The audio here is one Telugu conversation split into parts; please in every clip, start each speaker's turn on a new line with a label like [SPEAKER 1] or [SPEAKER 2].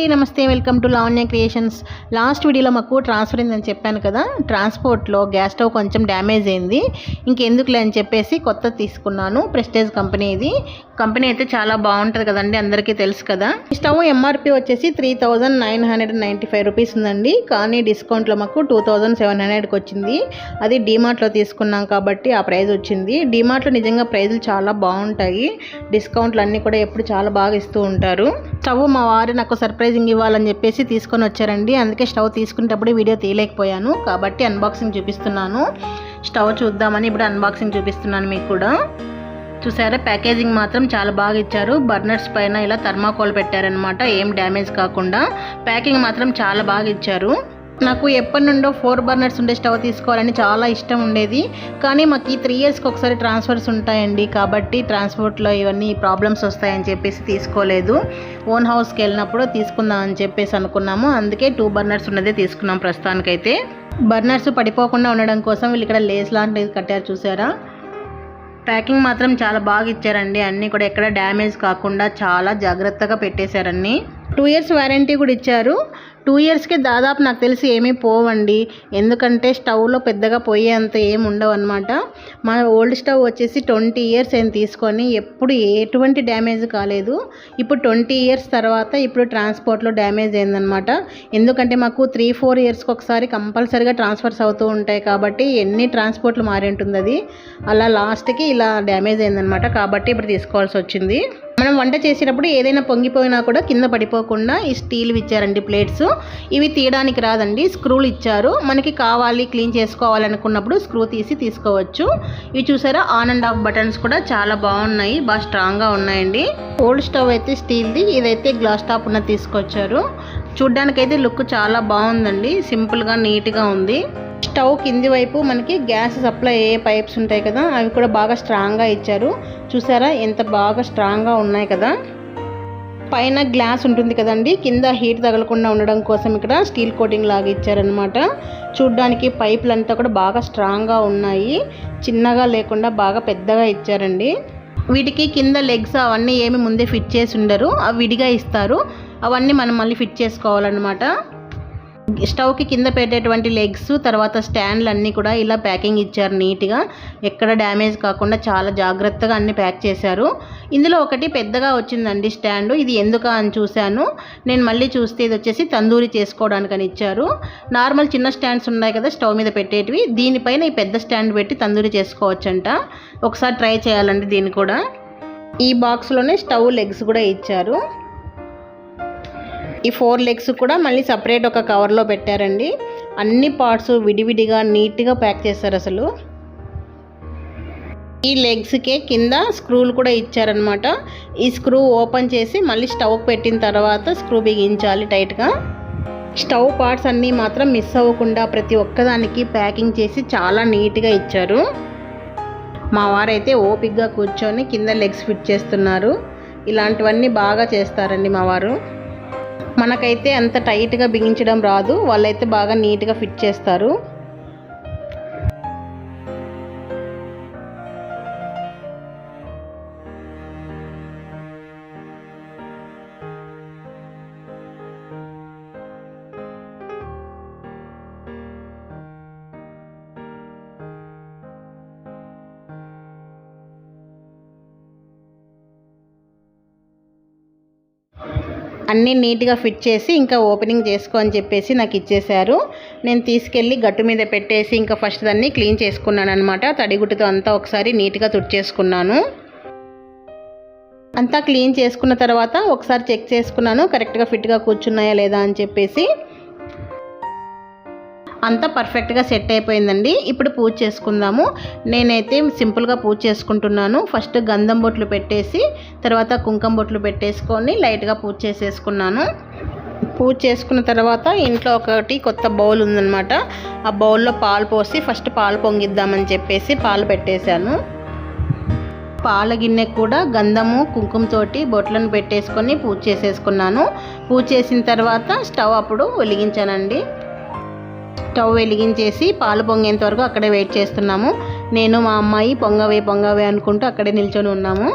[SPEAKER 1] అండి నమస్తే welcome to Lavanya Creations. Last వీడియోలో మాకు ట్రాన్స్ఫర్ అయిందని చెప్పాను కదా ట్రాన్స్పోర్ట్లో గ్యాస్ స్టవ్ కొంచెం డ్యామేజ్ అయింది. ఇంకెందుకులే అని చెప్పేసి కొత్త తీసుకున్నాను ప్రెస్టేజ్ కంపెనీ ఇది. కంపెనీ అయితే చాలా బాగుంటుంది కదండి అందరికీ తెలుసు కదా. ఈ స్టవ్ ఎంఆర్పి వచ్చేసి three thousand nine hundred ninety five rupees ఉందండి. కానీ డిస్కౌంట్లో మాకు టూ థౌజండ్ సెవెన్ హండ్రెడ్కి వచ్చింది. అది డీమార్ట్లో తీసుకున్నాం కాబట్టి ఆ ప్రైస్ వచ్చింది. డీమార్ట్లో నిజంగా ప్రైజులు చాలా బాగుంటాయి. డిస్కౌంట్లు అన్నీ కూడా ఎప్పుడు చాలా బాగా ఇస్తూ ఉంటారు. స్టవ్ మా వారు నాకు సర్ప్రైజ్ సర్ప్రైజింగ్ ఇవ్వాలని చెప్పేసి తీసుకొని వచ్చారండి. అందుకే స్టవ్ తీసుకునేటప్పుడు వీడియో తీయలేకపోయాను. కాబట్టి అన్బాక్సింగ్ చూపిస్తున్నాను. స్టవ్ చూద్దామని ఇప్పుడు అన్బాక్సింగ్ చూపిస్తున్నాను మీకు కూడా. చూసారా? ప్యాకేజింగ్ మాత్రం చాలా బాగా ఇచ్చారు. బర్నర్స్ పైన ఇలా థర్మాకోల్ పెట్టారనమాట ఏం డ్యామేజ్ కాకుండా. ప్యాకింగ్ మాత్రం చాలా బాగా ఇచ్చారు. నాకు ఎప్పటి నుండో ఫోర్ బర్నర్స్ ఉండే స్టవ్ తీసుకోవాలని చాలా ఇష్టం ఉండేది. కానీ మాకు ఈ త్రీ ఇయర్స్కి ఒకసారి ట్రాన్స్ఫర్స్ ఉంటాయండి. కాబట్టి ట్రాన్స్పోర్ట్లో ఇవన్నీ ప్రాబ్లమ్స్ వస్తాయని చెప్పేసి తీసుకోలేదు. ఓన్ హౌస్కి వెళ్ళినప్పుడు తీసుకుందాం అని చెప్పేసి అనుకున్నాము. అందుకే టూ బర్నర్స్ ఉన్నదే తీసుకున్నాం ప్రస్తుతానికైతే. బర్నర్స్ పడిపోకుండా ఉండడం కోసం వీళ్ళు ఇక్కడ లేస్ లాంటిది కట్టారు చూసారా? ప్యాకింగ్ మాత్రం చాలా బాగా ఇచ్చారండి. అన్నీ కూడా ఎక్కడ డ్యామేజ్ కాకుండా చాలా జాగ్రత్తగా పెట్టేశారన్నీ. టూ ఇయర్స్ వారంటీ కూడా ఇచ్చారు. టూ ఇయర్స్కి దాదాపు నాకు తెలిసి ఏమీ పోవండి. ఎందుకంటే స్టవ్లో పెద్దగా పోయేంత ఏమి ఉండవు అనమాట మా ఓల్డ్ స్టవ్ వచ్చేసి ట్వంటీ ఇయర్స్ ఏం తీసుకొని ఎప్పుడు ఎటువంటి డ్యామేజ్ కాలేదు. ఇప్పుడు ట్వంటీ ఇయర్స్ తర్వాత ఇప్పుడు ట్రాన్స్పోర్ట్లో డ్యామేజ్ అయిందనమాట ఎందుకంటే మాకు త్రీ ఫోర్ ఇయర్స్కి ఒకసారి కంపల్సరీగా ట్రాన్స్ఫర్స్ అవుతూ ఉంటాయి కాబట్టి ఎన్ని ట్రాన్స్పోర్ట్లు మారి ఉంటుంది అది అలా లాస్ట్కి ఇలా డ్యామేజ్ అయిందనమాట కాబట్టి ఇప్పుడు తీసుకోవాల్సి వచ్చింది. మనం వంట చేసేటప్పుడు ఏదైనా పొంగిపోయినా కూడా కింద పడిపోకుండా ఈ స్టీల్ ఇచ్చారండి ప్లేట్స్. ఇవి తీయడానికి రాదండి స్క్రూలు ఇచ్చారు. మనకి కావాలి క్లీన్ చేసుకోవాలనుకున్నప్పుడు స్క్రూ తీసి తీసుకోవచ్చు. ఇవి చూసారా ఆన్ అండ్ ఆఫ్ బటన్స్ కూడా చాలా బాగున్నాయి బాగా స్ట్రాంగ్గా ఉన్నాయండి. ఓల్డ్ స్టవ్ అయితే స్టీల్ది ఇదైతే గ్లాస్ టాప్ ఉన్న తీసుకొచ్చారు. చూడ్డానికైతే లుక్ చాలా బాగుందండి సింపుల్గా నీట్గా ఉంది. స్టవ్ కింది వైపు మనకి గ్యాస్ సప్లై ఏ పైప్స్ ఉంటాయి కదా అవి కూడా బాగా స్ట్రాంగ్గా ఇచ్చారు. చూసారా? ఎంత బాగా స్ట్రాంగ్గా ఉన్నాయి కదా. పైన గ్లాస్ ఉంటుంది కదండి కింద హీట్ తగలకుండా ఉండడం కోసం ఇక్కడ స్టీల్ కోటింగ్ లాగా ఇచ్చారనమాట చూడ్డానికి పైపులు అంతా కూడా బాగా స్ట్రాంగ్గా ఉన్నాయి. చిన్నగా లేకుండా బాగా పెద్దగా ఇచ్చారండి. వీటికి కింద లెగ్స్ అవన్నీ ఏమి ముందే ఫిట్ చేసి ఉండరు అవి విడిగా ఇస్తారు. అవన్నీ మనం మళ్ళీ ఫిట్ చేసుకోవాలన్నమాట. స్టవ్కి కింద పెట్టేటువంటి లెగ్స్ తర్వాత స్టాండ్లు అన్నీ కూడా ఇలా ప్యాకింగ్ ఇచ్చారు నీట్గా. ఎక్కడ డ్యామేజ్ కాకుండా చాలా జాగ్రత్తగా అన్ని ప్యాక్ చేశారు. ఇందులో ఒకటి పెద్దగా వచ్చిందండి స్టాండ్. ఇది ఎందుక అని చూశాను. నేను మళ్ళీ చూస్తే ఇది వచ్చేసి తందూరి చేసుకోవడానికని ఇచ్చారు. నార్మల్ చిన్న స్టాండ్స్ ఉన్నాయి కదా స్టవ్ మీద పెట్టేటివి. దీనిపైన ఈ పెద్ద స్టాండ్ పెట్టి తందూరి చేసుకోవచ్చంట. ఒకసారి ట్రై చేయాలండి దీన్ని కూడా. ఈ బాక్స్లోనే స్టవ్ లెగ్స్ కూడా ఇచ్చారు. ఈ ఫోర్ లెగ్స్ కూడా మళ్ళీ సపరేట్ ఒక కవర్లో పెట్టారండి. అన్ని పార్ట్స్ విడివిడిగా నీట్గా ప్యాక్ చేస్తారు అసలు. ఈ లెగ్స్కే కింద స్క్రూలు కూడా ఇచ్చారనమాట ఈ స్క్రూ ఓపెన్ చేసి మళ్ళీ స్టవ్ పెట్టిన తర్వాత స్క్రూ బిగించాలి టైట్గా. స్టవ్ పార్ట్స్ అన్నీ మాత్రం మిస్ అవ్వకుండా ప్రతి ఒక్కదానికి ప్యాకింగ్ చేసి చాలా నీట్గా ఇచ్చారు. మా వారైతే ఓపిక్గా కూర్చొని కింద లెగ్స్ ఫిట్ చేస్తున్నారు. ఇలాంటివన్నీ బాగా చేస్తారండి మా వారు. మనకైతే అంత టైట్గా బిగించడం రాదు. వాళ్ళైతే బాగా నీట్గా ఫిట్ చేస్తారు. అన్నీ నీట్గా ఫిట్ చేసి ఇంకా ఓపెనింగ్ చేసుకో అని చెప్పేసి నాకు ఇచ్చేశారు నేను తీసుకెళ్ళి గట్టు మీద పెట్టేసి ఇంకా ఫస్ట్ దాన్ని క్లీన్ చేసుకున్నాను అనమాట తడిగుడ్డుతో అంతా ఒకసారి నీట్గా తుడిచేసుకున్నాను. అంతా క్లీన్ చేసుకున్న తర్వాత ఒకసారి చెక్ చేసుకున్నాను కరెక్ట్గా ఫిట్గా కూర్చున్నాయా లేదా అని చెప్పేసి. అంతా పర్ఫెక్ట్గా సెట్ అయిపోయిందండి. ఇప్పుడు పూజ చేసుకుందాము. నేనైతే సింపుల్గా పూజ చేసుకుంటున్నాను. ఫస్ట్ గంధం బొట్లు పెట్టేసి తర్వాత కుంకుమ బొట్లు పెట్టేసుకొని లైట్గా పూజ చేసేసుకున్నాను. పూజ చేసుకున్న తర్వాత ఇంట్లో ఒకటి కొత్త బౌల్ ఉందన్నమాట. ఆ బౌల్లో పాలు పోసి ఫస్ట్ పాలు పొంగిద్దామని చెప్పేసి పాలు పెట్టేశాను. పాల గిన్నె కూడా గంధము కుంకుమతోటి బొట్లను పెట్టేసుకొని పూజ చేసేసుకున్నాను. పూజ చేసిన తర్వాత స్టవ్ అప్పుడు వెలిగించానండి. స్టవ్ వెలిగించేసి పాలు పొంగేంత వరకు అక్కడే వెయిట్ చేస్తున్నాము. నేను మా అమ్మాయి పొంగవే పొంగవే అనుకుంటూ అక్కడే నిల్చొని ఉన్నాము.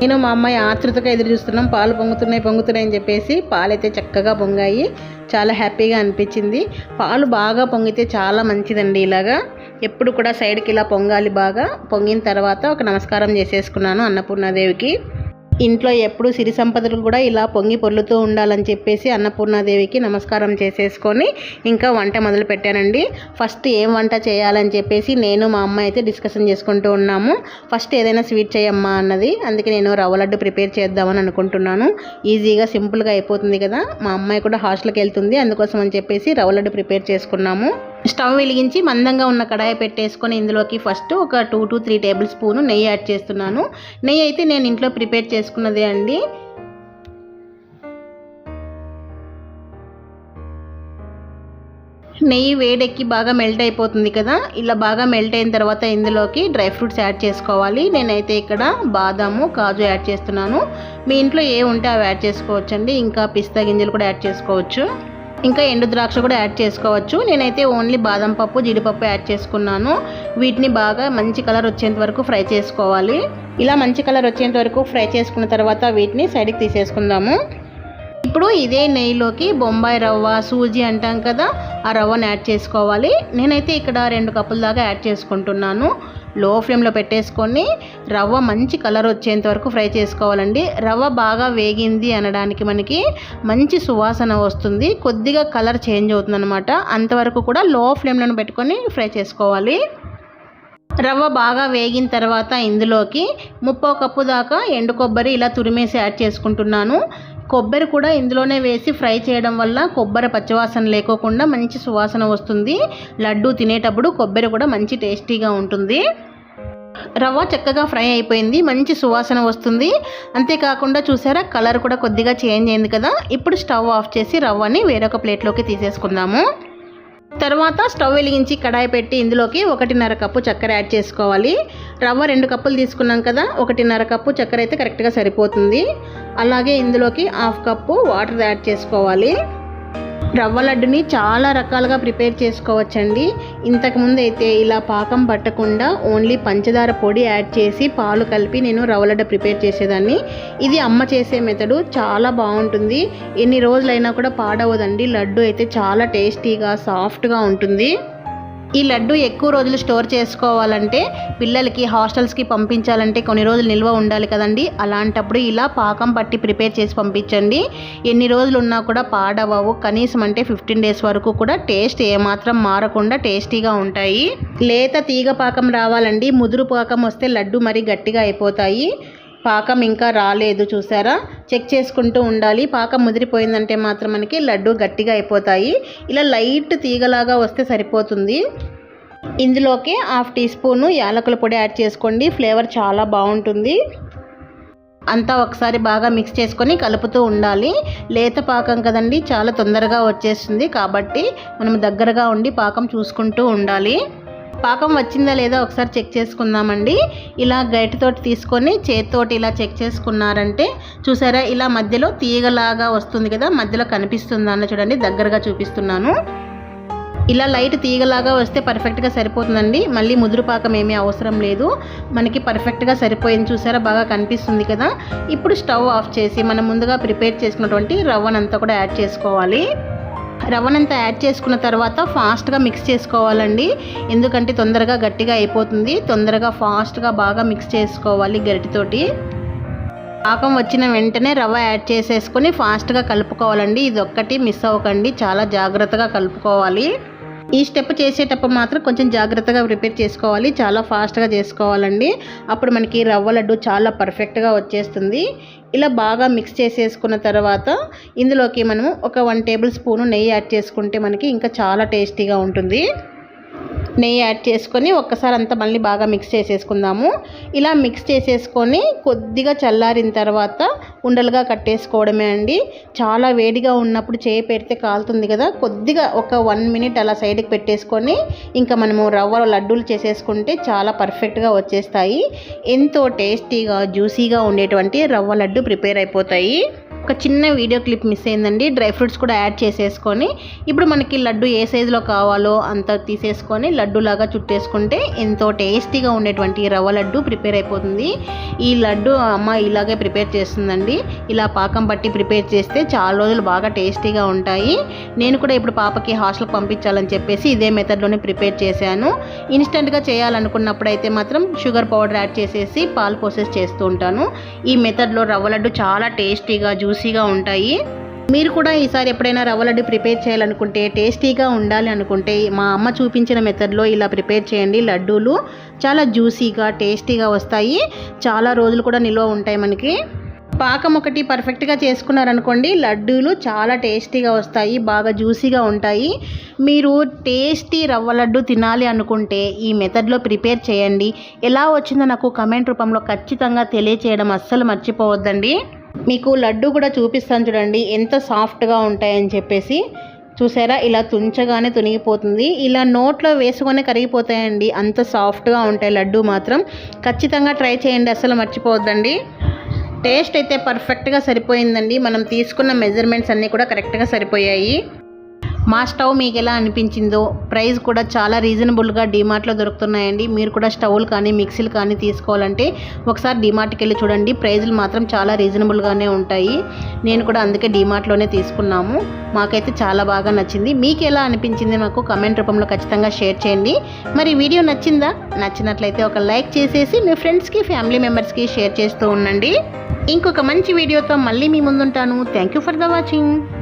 [SPEAKER 1] నేను మా అమ్మాయి ఆతృతగా ఎదురు చూస్తున్నాం. పాలు పొంగుతున్నాయి పొంగుతున్నాయి అని చెప్పేసి పాలైతే చక్కగా పొంగాయి. చాలా హ్యాపీగా అనిపించింది. పాలు బాగా పొంగితే చాలా మంచిదండి ఇలాగా. ఎప్పుడు కూడా సైడ్కి ఇలా పొంగాలి బాగా. పొంగిన తర్వాత ఒక నమస్కారం చేసేసుకున్నాను అన్నపూర్ణాదేవికి. ఇంట్లో ఎప్పుడు సిరి సంపదలు కూడా ఇలా పొంగి పొర్లుతూ ఉండాలని చెప్పేసి అన్నపూర్ణాదేవికి నమస్కారం చేసేసుకొని ఇంకా వంట మొదలు పెట్టానండి. ఫస్ట్ ఏం వంట చేయాలని చెప్పేసి నేను మా అమ్మ అయితే డిస్కషన్ చేసుకుంటూ ఉన్నాము. ఫస్ట్ ఏదైనా స్వీట్ చేయమ్మా అన్నది. అందుకే నేను రవ్వ లడ్డు ప్రిపేర్ చేద్దామని అనుకుంటున్నాను. ఈజీగా సింపుల్గా అయిపోతుంది కదా. మా అమ్మాయి కూడా హాస్టల్కి వెళ్తుంది. అందుకోసం అని చెప్పేసి రవ్వ లడ్డు ప్రిపేర్ చేసుకున్నాము. స్టవ్ వెలిగించి మందంగా ఉన్న కడాయి పెట్టేసుకొని ఇందులోకి ఫస్ట్ ఒక two to three tablespoon నెయ్యి యాడ్ చేస్తున్నాను. నెయ్యి అయితే నేను ఇంట్లో ప్రిపేర్ చేసుకున్నాను చేసుకున్నదే అండి. నెయ్యి వేడెక్కి బాగా మెల్ట్ అయిపోతుంది కదా? ఇలా బాగా మెల్ట్ అయిన తర్వాత ఇందులోకి డ్రై ఫ్రూట్స్ యాడ్ చేసుకోవాలి. నేనైతే ఇక్కడ బాదాము కాజు యాడ్ చేస్తున్నాను. మీ ఇంట్లో ఏ ఉంటే అవి యాడ్ చేసుకోవచ్చండి. ఇంకా పిస్తా గింజలు కూడా యాడ్ చేసుకోవచ్చు. ఇంకా ఎండు ద్రాక్ష కూడా యాడ్ చేసుకోవచ్చు. నేనైతే ఓన్లీ బాదం పప్పు జీడిపప్పు యాడ్ చేసుకున్నాను. వీటిని బాగా మంచి కలర్ వచ్చేంత వరకు ఫ్రై చేసుకోవాలి. ఇలా మంచి కలర్ వచ్చేంత వరకు ఫ్రై చేసుకున్న తర్వాత వీటిని సైడ్కి తీసేసుకుందాము. ఇప్పుడు ఇదే నెయ్యిలోకి బొంబాయి రవ్వ సూజీ అంటాం కదా ఆ రవ్వను యాడ్ చేసుకోవాలి. నేనైతే ఇక్కడ రెండు కప్పుల దాకా యాడ్ చేసుకుంటున్నాను. లో ఫ్లేమ్లో పెట్టేసుకొని రవ్వ మంచి కలర్ వచ్చేంత వరకు ఫ్రై చేసుకోవాలండి. రవ్వ బాగా వేగింది అనడానికి మనకి మంచి సువాసన వస్తుంది. కొద్దిగా కలర్ చేంజ్ అవుతుంది అనమాట అంతవరకు కూడా లో ఫ్లేమ్లో పెట్టుకొని ఫ్రై చేసుకోవాలి. రవ్వ బాగా వేగిన తర్వాత ఇందులోకి ముప్పో కప్పు దాకా ఎండు కొబ్బరి ఇలా తురిమేసి యాడ్ చేసుకుంటున్నాను. కొబ్బరి కూడా ఇందులోనే వేసి ఫ్రై చేయడం వల్ల కొబ్బరి పచ్చవాసన లేకోకుండా మంచి సువాసన వస్తుంది. లడ్డు తినేటప్పుడు కొబ్బరి కూడా మంచి టేస్టీగా ఉంటుంది. రవ్వ చక్కగా ఫ్రై అయిపోయింది. మంచి సువాసన వస్తుంది. అంతేకాకుండా చూసారా కలర్ కూడా కొద్దిగా చేంజ్ అయింది కదా. ఇప్పుడు స్టవ్ ఆఫ్ చేసి రవ్వని వేరొక ప్లేట్లోకి తీసేసుకుందాము. తర్వాత స్టవ్ వెలిగించి కడాయి పెట్టి ఇందులోకి ఒకటిన్నర కప్పు చక్కెర యాడ్ చేసుకోవాలి. రవ్వ రెండు కప్పులు తీసుకున్నాం కదా ఒకటిన్నర కప్పు చక్కెర అయితే కరెక్ట్గా సరిపోతుంది. అలాగే ఇందులోకి హాఫ్ కప్పు వాటర్ యాడ్ చేసుకోవాలి. రవ్వ లడ్డుని చాలా రకాలుగా ప్రిపేర్ చేసుకోవచ్చండి. ఇంతకుముందు అయితే ఇలా పాకం పట్టకుండా ఓన్లీ పంచదార పొడి యాడ్ చేసి పాలు కలిపి నేను రవ్వ లడ్డు ప్రిపేర్ చేసేదాన్ని. ఇది అమ్మ చేసే మెథడు చాలా బాగుంటుంది. ఎన్ని రోజులైనా కూడా పాడవదండి. లడ్డు అయితే చాలా టేస్టీగా సాఫ్ట్గా ఉంటుంది. ఈ లడ్డు ఎక్కువ రోజులు స్టోర్ చేసుకోవాలంటే పిల్లలకి హాస్టల్స్కి పంపించాలంటే కొన్ని రోజులు నిల్వ ఉండాలి కదండి. అలాంటప్పుడు ఇలా పాకం పట్టి ప్రిపేర్ చేసి పంపించండి. ఎన్ని రోజులు ఉన్నా కూడా పాడవవు. కనీసం అంటే ఫిఫ్టీన్ డేస్ వరకు కూడా టేస్ట్ ఏమాత్రం మారకుండా టేస్టీగా ఉంటాయి. లేత తీగ పాకం రావాలండి. ముదురు పాకం వస్తే లడ్డు మరీ గట్టిగా అయిపోతాయి. పాకం ఇంకా రాలేదు చూసారా? చెక్ చేసుకుంటూ ఉండాలి. పాకం ముదిరిపోయిందంటే మాత్రం మనకి లడ్డు గట్టిగా అయిపోతాయి. ఇలా లైట్ తీగలాగా వస్తే సరిపోతుంది. ఇందులోకి హాఫ్ టీ స్పూను యాలకుల పొడి యాడ్ చేసుకోండి. ఫ్లేవర్ చాలా బాగుంటుంది. అంతా ఒకసారి బాగా మిక్స్ చేసుకొని కలుపుతూ ఉండాలి. లేత పాకం కదండి చాలా తొందరగా వచ్చేస్తుంది కాబట్టి మనం దగ్గరగా ఉండి పాకం చూసుకుంటూ ఉండాలి. పాకం వచ్చిందా లేదా ఒకసారి చెక్ చేసుకుందామండి. ఇలా గైటితోటి తీసుకొని చేతితోటి ఇలా చెక్ చేసుకున్నారంటే చూసారా ఇలా మధ్యలో తీగలాగా వస్తుంది కదా మధ్యలో కనిపిస్తుందా అన్న చూడండి దగ్గరగా చూపిస్తున్నాను. ఇలా లైట్ తీగలాగా వస్తే పర్ఫెక్ట్గా సరిపోతుందండి. మళ్ళీ ముదురు పాకం ఏమీ అవసరం లేదు. మనకి పర్ఫెక్ట్గా సరిపోయింది చూసారా బాగా కనిపిస్తుంది కదా. ఇప్పుడు స్టవ్ ఆఫ్ చేసి మనం ముందుగా ప్రిపేర్ చేసుకున్నటువంటి రవ్వనంతా కూడా యాడ్ చేసుకోవాలి. రవ్వనంతా యాడ్ చేసుకున్న తర్వాత ఫాస్ట్గా మిక్స్ చేసుకోవాలండి. ఎందుకంటే తొందరగా గట్టిగా అయిపోతుంది. తొందరగా ఫాస్ట్గా బాగా మిక్స్ చేసుకోవాలి గరిటితోటి. పాకం వచ్చిన వెంటనే రవ్వ యాడ్ చేసేసుకొని ఫాస్ట్గా కలుపుకోవాలండి. ఇది ఒక్కటి మిస్ అవ్వకండి. చాలా జాగ్రత్తగా కలుపుకోవాలి. ఈ స్టెప్ చేసేటప్పుడు మాత్రం కొంచెం జాగ్రత్తగా ప్రిపేర్ చేసుకోవాలి. చాలా ఫాస్ట్గా చేసుకోవాలండి. అప్పుడు మనకి రవ్వ లడ్డు చాలా పర్ఫెక్ట్గా వచ్చేస్తుంది. ఇలా బాగా మిక్స్ చేసేసుకున్న తర్వాత ఇందులోకి మనము ఒక వన్ టేబుల్ స్పూను నెయ్యి యాడ్ చేసుకుంటే మనకి ఇంకా చాలా టేస్టీగా ఉంటుంది. నెయ్యి యాడ్ చేసుకొని ఒక్కసారి అంతా మళ్ళీ బాగా మిక్స్ చేసేసుకుందాము. ఇలా మిక్స్ చేసేసుకొని కొద్దిగా చల్లారిన తర్వాత ఉండలుగా కట్టేసుకోవడమే అండి. చాలా వేడిగా ఉన్నప్పుడు చేయి పెడితే కాలుతుంది కదా. కొద్దిగా ఒక వన్ మినిట్ అలా సైడ్కి పెట్టేసుకొని ఇంకా మనము రవ్వ లడ్డూలు చేసేసుకుంటే చాలా పర్ఫెక్ట్గా వచ్చేస్తాయి. ఎంతో టేస్టీగా జ్యూసీగా ఉండేటువంటి రవ్వ లడ్డు ప్రిపేర్ అయిపోతాయి. ఒక చిన్న వీడియో క్లిప్ మిస్ అయిందండి. డ్రై ఫ్రూట్స్ కూడా యాడ్ చేసేసుకొని ఇప్పుడు మనకి లడ్డు ఏ సైజులో కావాలో అంత తీసేసుకొని లడ్డు లాగా చుట్టేసుకుంటే ఎంతో టేస్టీగా ఉండేటువంటి రవ్వ లడ్డు ప్రిపేర్ అయిపోతుంది. ఈ లడ్డు అమ్మ ఇలాగే ప్రిపేర్ చేస్తుందండి. ఇలా పాకం పట్టి ప్రిపేర్ చేస్తే చాలా రోజులు బాగా టేస్టీగా ఉంటాయి. నేను కూడా ఇప్పుడు పాపకి హాస్టల్కి పంపించాలని చెప్పేసి ఇదే మెథడ్లోనే ప్రిపేర్ చేశాను. ఇన్స్టెంట్గా చేయాలనుకున్నప్పుడు అయితే మాత్రం షుగర్ పౌడర్ యాడ్ చేసేసి పాలు పోసేసి చేస్తూ ఉంటాను. ఈ మెథడ్లో రవ్వ లడ్డు చాలా టేస్టీగా జ్యూసీగా ఉంటాయి. మీరు కూడా ఈసారి ఎప్పుడైనా రవ్వ లడ్డు ప్రిపేర్ చేయాలనుకుంటే టేస్టీగా ఉండాలి అనుకుంటే మా అమ్మ చూపించిన మెథడ్లో ఇలా ప్రిపేర్ చేయండి. లడ్డూలు చాలా జ్యూసీగా టేస్టీగా వస్తాయి. చాలా రోజులు కూడా నిల్వ ఉంటాయి మనకి. పాకం ఒకటి పర్ఫెక్ట్గా చేసుకున్నారనుకోండి లడ్డూలు చాలా టేస్టీగా వస్తాయి బాగా జ్యూసీగా ఉంటాయి. మీరు టేస్టీ రవ్వ లడ్డు తినాలి అనుకుంటే ఈ మెథడ్లో ప్రిపేర్ చేయండి. ఎలా వచ్చిందో నాకు కమెంట్ రూపంలో ఖచ్చితంగా తెలియచేయడం అస్సలు మర్చిపోవద్దండి. మీకు లడ్డు కూడా చూపిస్తాను చూడండి ఎంత సాఫ్ట్గా ఉంటాయని చెప్పేసి. చూసారా? ఇలా తుంచగానే తునిగిపోతుంది. ఇలా నోట్లో వేసుకొని కరిగిపోతాయండి అంత సాఫ్ట్గా ఉంటాయి లడ్డు మాత్రం. ఖచ్చితంగా ట్రై చేయండి అసలు మర్చిపోవద్దండి. టేస్ట్ అయితే పర్ఫెక్ట్గా సరిపోయిందండి. మనం తీసుకున్న మెజర్మెంట్స్ అన్నీ కూడా కరెక్ట్గా సరిపోయాయి. మా స్టవ్ మీకు ఎలా అనిపించిందో ప్రైస్ కూడా చాలా రీజనబుల్గా డిమార్ట్లో దొరుకుతున్నాయండి. మీరు కూడా స్టవ్లు కానీ మిక్సీలు కానీ తీసుకోవాలంటే ఒకసారి డిమార్ట్కి వెళ్ళి చూడండి. ప్రైజులు మాత్రం చాలా రీజనబుల్గానే ఉంటాయి. నేను కూడా అందుకే డిమార్ట్లోనే తీసుకున్నాము. మాకైతే చాలా బాగా నచ్చింది. మీకు ఎలా అనిపించింది మాకు కమెంట్ రూపంలో ఖచ్చితంగా షేర్ చేయండి. మరి వీడియో నచ్చిందా? నచ్చినట్లయితే ఒక లైక్ చేసేసి మీ ఫ్రెండ్స్కి ఫ్యామిలీ మెంబర్స్కి షేర్ చేస్తూ ఉండండి. ఇంకొక మంచి వీడియోతో మళ్ళీ మీ ముందుంటాను. Thank you for the watching